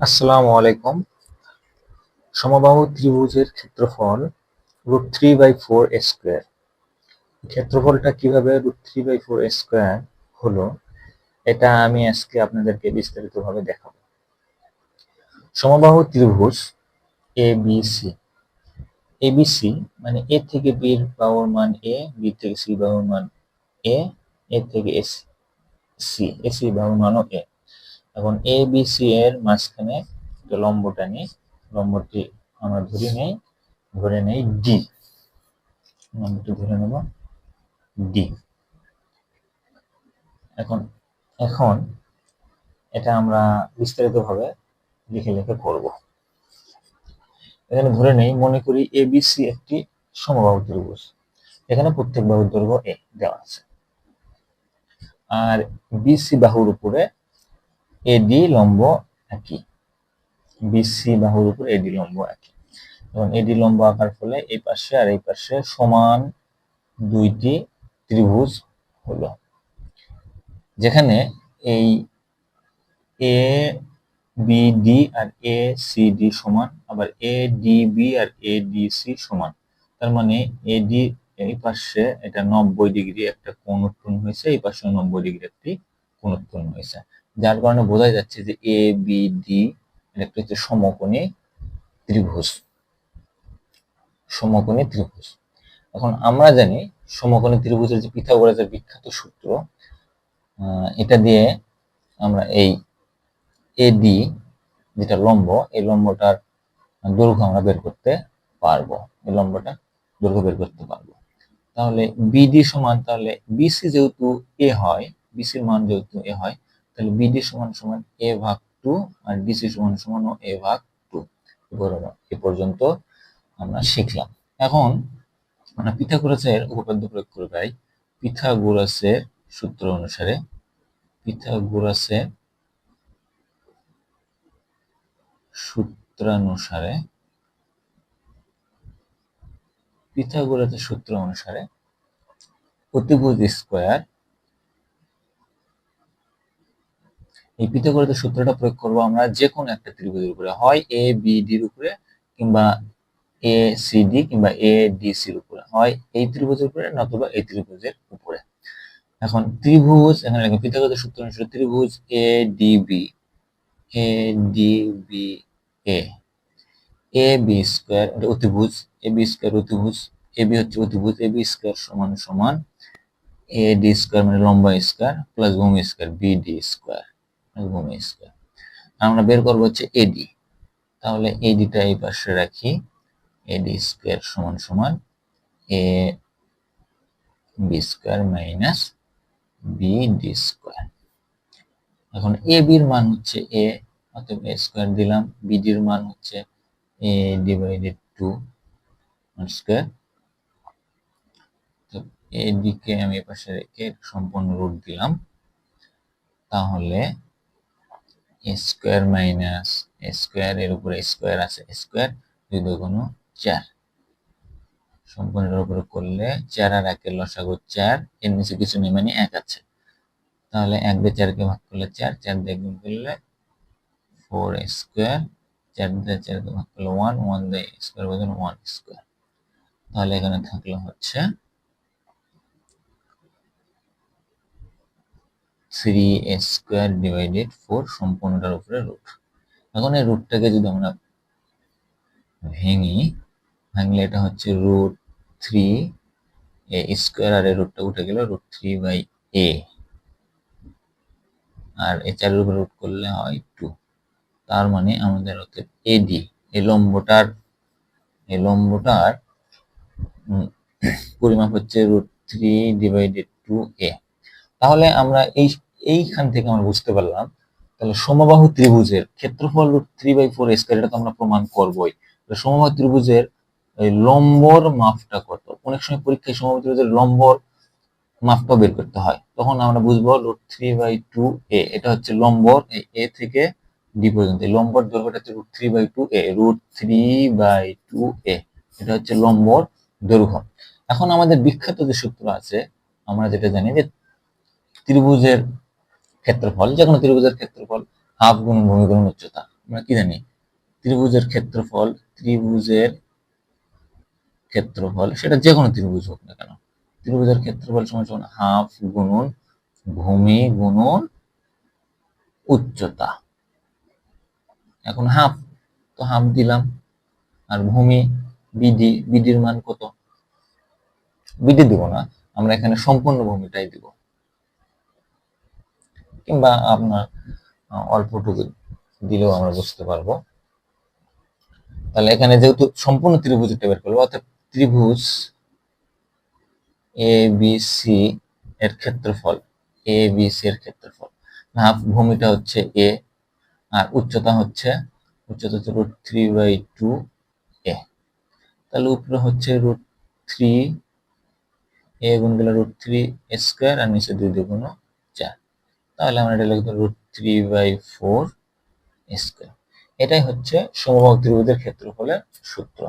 আসসালামু আলাইকুম। সমবাহু ত্রিভুজের ক্ষেত্রফল root three by four square. ক্ষেত্রফলটা কীভাবে root three by four square হলো, এটা আমি আজকে আপনাদেরকে বিস্তারিতভাবে দেখাবো। সমবাহু ত্রিভুজ A, B, C. A, B, C মানে এ থেকে বি এর মান এ, বি থেকে সি বাহুর মান এ এ থেকে এস সি। এ, সি বাহুর মানও এ। এখন এ বি সি এর মাঝখানে একটা লম্বটা নিই, লম্বটি আমরা ধরে নেই ধরে নেই ডি লম্বটি ধরে নেব ডি এখন এখন এটা আমরা বিস্তারিতভাবে লিখে লিখে করব। এখানে ধরে নেই, মনে করি এ বি সি একটি সমবাহু ত্রিভুজ। এখানে প্রত্যেক বাহুর দৈর্ঘ্য এ দেওয়া আছে। আর বিসি বাহুর উপরে এডি লম্ব একই বিসি বাহুর উপর এডি লম্ব একই। এবং এডি লম্ব আঁকার ফলে এই পাশে আর এই পাশে সমান দুইটি ত্রিভুজ হলো। যেখানে এই এ বি ডি আর এ সি ডি সমান, আবার এ ডি বি আর এ ডি সি সমান। তার মানে এ ডি এই পাশে এটা নব্বই ডিগ্রি একটা কোণ উৎপন্ন হয়েছে, এই পাশে নব্বই ডিগ্রি একটি কোণ উৎপন্ন হয়েছে। যার কারণে বোঝা যাচ্ছে যে এ বি ডি একটা হচ্ছে সমকোণী ত্রিভুজ। সমকোণী ত্রিভুজ। এখন আমরা জানি সমকোণী ত্রিভুজের যে পিথাগোরাসের বিখ্যাত সূত্র এটা দিয়ে আমরা এই এডি যেটা লম্ব, এই লম্বটার দৈর্ঘ্য আমরা বের করতে পারব। এই লম্বটা দৈর্ঘ্য বের করতে পারব। তাহলে বিডি সমান, তাহলে বিসি যেহেতু এ হয় বিসির মান যেহেতু এ হয় তাহলে বিডি সমান সমান এ ভাগ টু আর ডিসি সমান সমান ও এ ভাগ টু এ পর্যন্ত আমরা শিখলাম। এখন আমরা পিথাগোরাসের উপপাদ্য প্রয়োগ করে পাই পিথাগোরাসের সূত্র অনুসারে পিথাগোরাসের সূত্রানুসারে পিথাগোরাসের সূত্র অনুসারে প্রতিভুজ স্কোয়ার এই পিথাগোরাসের সূত্রটা প্রয়োগ করব আমরা যে কোনো একটা ত্রিভুজের উপরে, হয় এ বি ডির উপরে কিংবা এ সি ডি কিংবা এ ডি সির উপরে, হয় এই ত্রিভুজের উপরে নতুবা এই ত্রিভুজের উপরে। এখন ত্রিভুজ, এখানে লিখুন পিথাগোরাসের সূত্র অনুসারে ত্রিভুজ A D B A D B A A B square অতিভুজ এ বি স্কোয়ার অতিভুজ এ বি হচ্ছে অতিভুজ এ বি স্কোয়ার সমান সমান এ ডি স্কোয়ার মানে লম্বা স্কোয়ার প্লাস ভূমি স্কোয়ার বি ডি স্কোয়ার ভূমি স্কোয়ার আমরা বের করব হচ্ছে এডি তাহলে এডিটা এই পাশে রাখি। এডি স্কোয়ার সমান সমান A B square minus B D square এখন এ বির মান হচ্ছে এ অতএব এ স্কোয়ার দিলাম। বিডির মান হচ্ছে এ ডিভাইডেড টু স্কোয়ার এদিকে আমি এ পাশে রেখে সম্পূর্ণ রুট দিলাম। তাহলে স্কোয়ার মাইনাস স্কোয়ার এর উপরে স্কোয়ার আছে, স্কোয়ার দুই দুগুণ চার। সম্পূর্ণের উপরে করলে চার আর একের লসাগু চার, এর নিচে কিছু নেই মানে এক আছে। তাহলে এক দিয়ে চারকে ভাগ করলে চার চার দিয়ে গুণ করলে ফোর স্কোয়ার চার দিয়ে চারকে ভাগ করলে ওয়ান ওয়ান দিয়ে স্কোয়ার বলছেন ওয়ান স্কোয়ার তাহলে এখানে থাকল হচ্ছে থ্রি স্কোয়ার ডিভাইডেড ফোর সম্পূর্ণটার উপরে রুট এখন এই রুটটাকে যদি আমরা ভেঙি, ভাঙলে এটা হচ্ছে রুট থ্রি এ স্কোয়ার আর এই রুটটা উঠে গেল রুট থ্রি বাই এ আর এ চারের উপরে রুট করলে হয় টু তার মানে আমাদের হচ্ছে এডি এই লম্বটার এই লম্বটার পরিমাপ হচ্ছে root three divided two A তাহলে আমরা এই এইখান থেকে আমরা বুঝতে পারলাম, তাহলে সমবাহু ত্রিভুজের ক্ষেত্রফল root three by four square এটা তো আমরা প্রমাণ করবোই। সমবাহু ত্রিভুজের লম্বর মাপটা কত? অনেক সময় পরীক্ষায় সমবাহু ত্রিভুজের লম্বর মাপটা বের করতে হয়। তখন আমরা বুঝব root three by two A এটা হচ্ছে লম্বর এ থেকে ডি পর্যন্ত। লম্বর দৈর্ঘ্যটা হচ্ছে root three by two A root three by two A এটা হচ্ছে লম্বর দৈর্ঘ্য। এখন আমাদের বিখ্যাত যে সূত্র আছে, আমরা যেটা জানি যে ত্রিভুজের ক্ষেত্রফল যে কোনো ত্রিভুজের ক্ষেত্রফল হাফ গুণ ভূমি গুণ উচ্চতা। আমরা কি জানি? ত্রিভুজের ক্ষেত্রফল ত্রিভুজের ক্ষেত্রফল, সেটা যে কোনো ত্রিভুজ হোক না কেন। ত্রিভুজের ক্ষেত্রফল সমান হাফ গুণন ভূমি গুণন উচ্চতা। এখন হাফ তো হাফ দিলাম। আর ভূমি বিডি বিডির মান কত? বিডি দিব না। আমরা এখানে সম্পূর্ণ ভূমিটাই দিব। কিংবা আপনার অল্পটুকু দিলেও আমরা বুঝতে পারব। তাহলে এখানে যেহেতু সম্পূর্ণ ত্রিভুজটা বের করব, অর্থাৎ ত্রিভুজ এ বি সি এর ক্ষেত্রফল এ বি সি এর ক্ষেত্রফল। হাফ ভূমিটা হচ্ছে এ আর উচ্চতা হচ্ছে উচ্চতা হচ্ছে root three by two A তাহলে উপরে হচ্ছে রুট থ্রি এ গুণ গেলে রুট থ্রি স্কোয়ার আর নিচে দুই দুগুণ তাহলে আমরা এটা লিখব root three by four square. এটাই হচ্ছে সমবাহু ত্রিভুজের ক্ষেত্রফলের সূত্র।